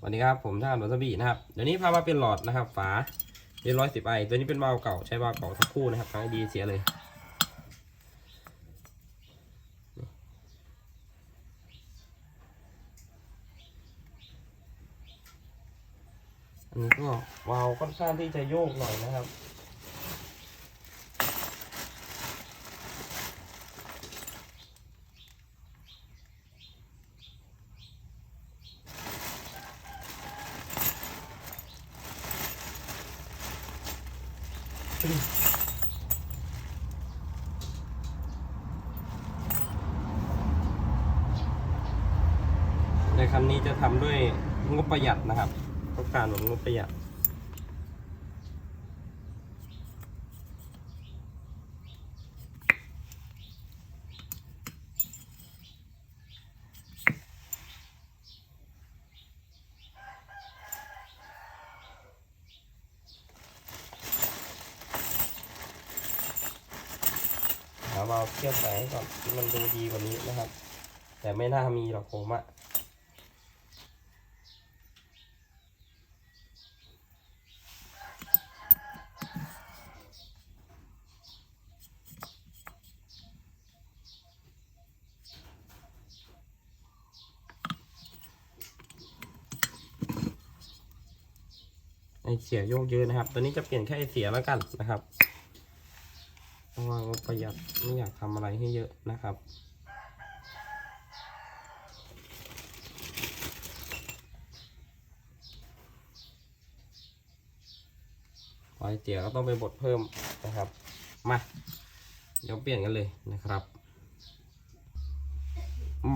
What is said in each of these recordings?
สวัสดีครับผมท่านวัสบีนะครับเดี๋ยวนี้พามาเป็นหลอดนะครับ ฝาเป็นร้อยสิบไอตัวนี้เป็นวาล์วเก่าใช้วาล์วเก่าทั้งคู่นะครับทั้งดีเสียเลยอันนี้ก็วาล์วค่อนข้างที่จะโยกหน่อยนะครับ ในคันนี้จะทำด้วยงบประหยัดนะครับ ต้องการแบบงบประหยัด วาล์วเทียบแสงก่อนที่มันดูดีกว่านี้นะครับ แต่ไม่น่ามีหรอกผมอะไอเสียโยกเยอะนะครับ ตัวนี้จะเปลี่ยนแค่ไอเสียแล้วกันนะครับ ว่างบประหยัดไม่อยากทำอะไรให้เยอะนะครับไอเสียก็ต้องไปบดเพิ่มนะครับ มา เดี๋ยวเปลี่ยนกันเลยนะครับ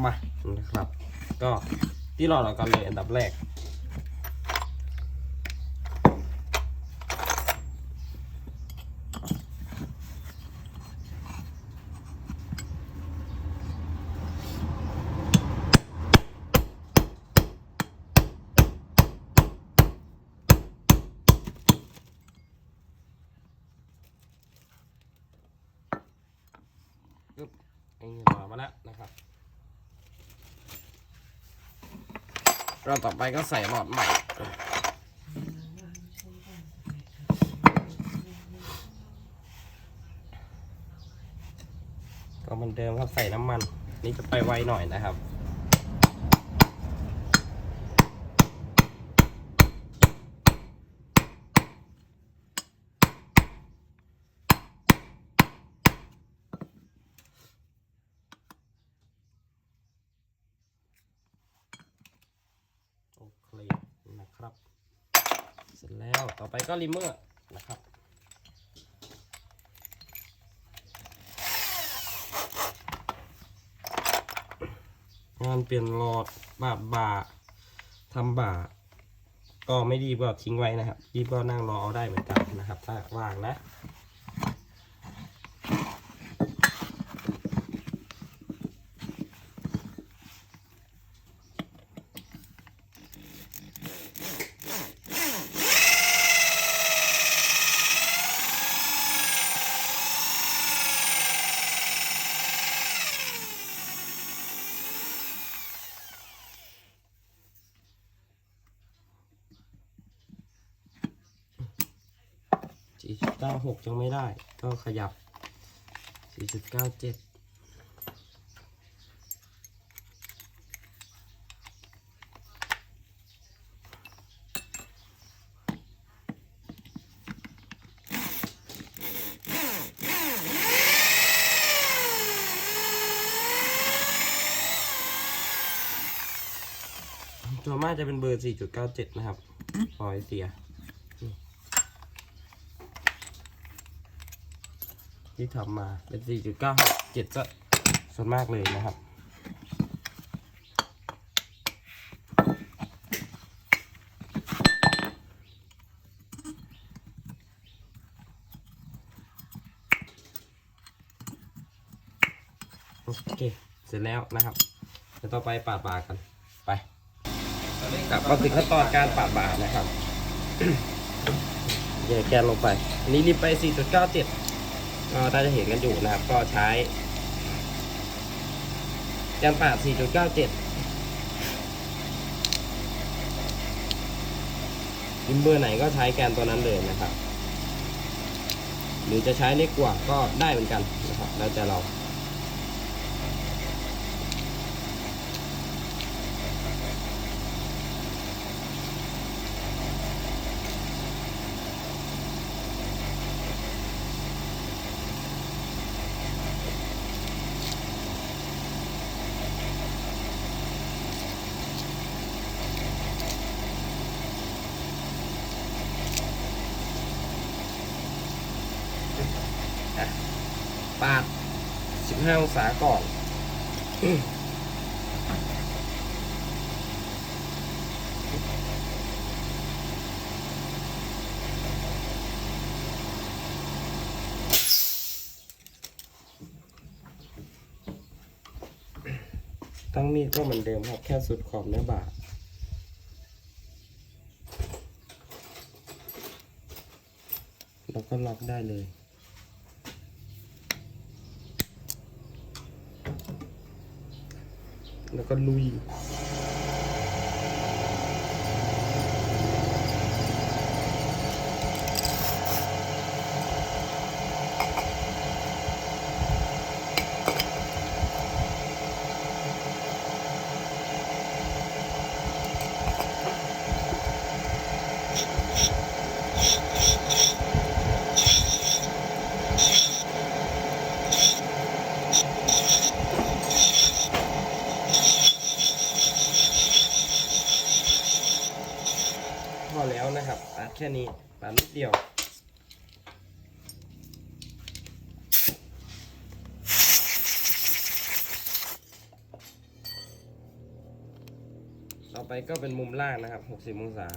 มานะครับ ก็ที่รอเรากันเลยอันดับแรก นี่ต่อมาแล้วนะครับเราต่อไปก็ใส่หลอดใหม่ก็เหมือนเดิมครับใส่น้ำมัน นี่จะไปไวหน่อยนะครับ โอเคนะครับ เสร็ จแล้วต่อไปก็ริมเมอร์นะครับงานเปลี่ยนหลอดบาดบ่าทำบ่า ก็ไม่ดีก็ทิ้งไว้นะครับดีบก็นั่งรอเอาได้เหมือนกันนะครับ ถ้าว่างนะ เก้าหกยังไม่ได้ ก็ขยับสี่จุดเก้าเจ็ดตัวมากจะเป็นเบอร์ 4.97 นะครับ พอยเสีย ที่ทำมาเป็น 4.97ซะส่วนมากเลยนะครับ โอเค เสร็จแล้วนะครับเดี๋ยวต่อไปปาดบากันไปกลับมาถึงขั้นตอนการปาดบานะครับแยกแกนลงไป อันนี้รีบไป 4.97 ก็ถ้าจะเห็นกันอยู่นะครับ ก็ใช้ยางปาด4.97กิมเบอร์ไหนก็ใช้แกนตัวนั้นเลยนะครับ หรือจะใช้เล็กกว่าก็ได้เหมือนกันนะครับ แล้วแต่เรา ปาด 15 องศาก่อน ตั้งมีดก็เหมือนเดิมครับ แค่สุดขอบเนื้อบาทแล้วก็ล็อกได้เลย แล้วก็ลุย พอแล้วนะครับปาดแค่ นี้ปาดนิดเดียวต่อไปก็เป็นมุมล่างนะครับ 60 องศา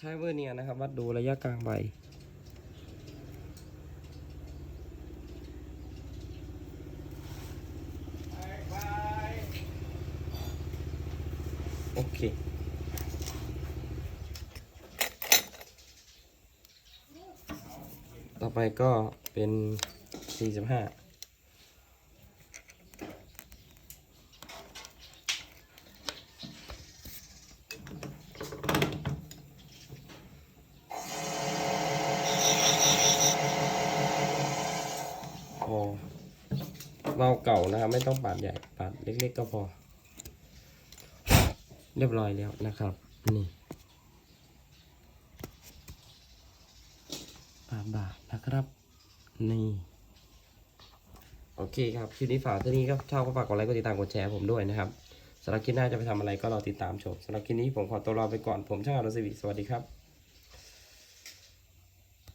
ใช้เวอร์เนียร์นะครับ วัดดูระยะกลางใบ โอเคต่อไปก็เป็น 45 พอ เมาเก่านะครับไม่ต้องปาดใหญ่ปาดเล็กๆก็พอ เรียบร้อยแล้วนะครับ นี่ปาดบาทนะครับ นี่ โอเคครับคลิปนี้ฝากเท่านี้ก็ชอบก็ฝากกดไลค์กดติดตามกดแชร์ผมด้วยนะครับสำหรับคลิปหน้าจะไปทำอะไรก็รอติดตามชมสำหรับคลิปนี้ผมขอตัวลาไปก่อนผมช่างอารสวิสวัสดีครับ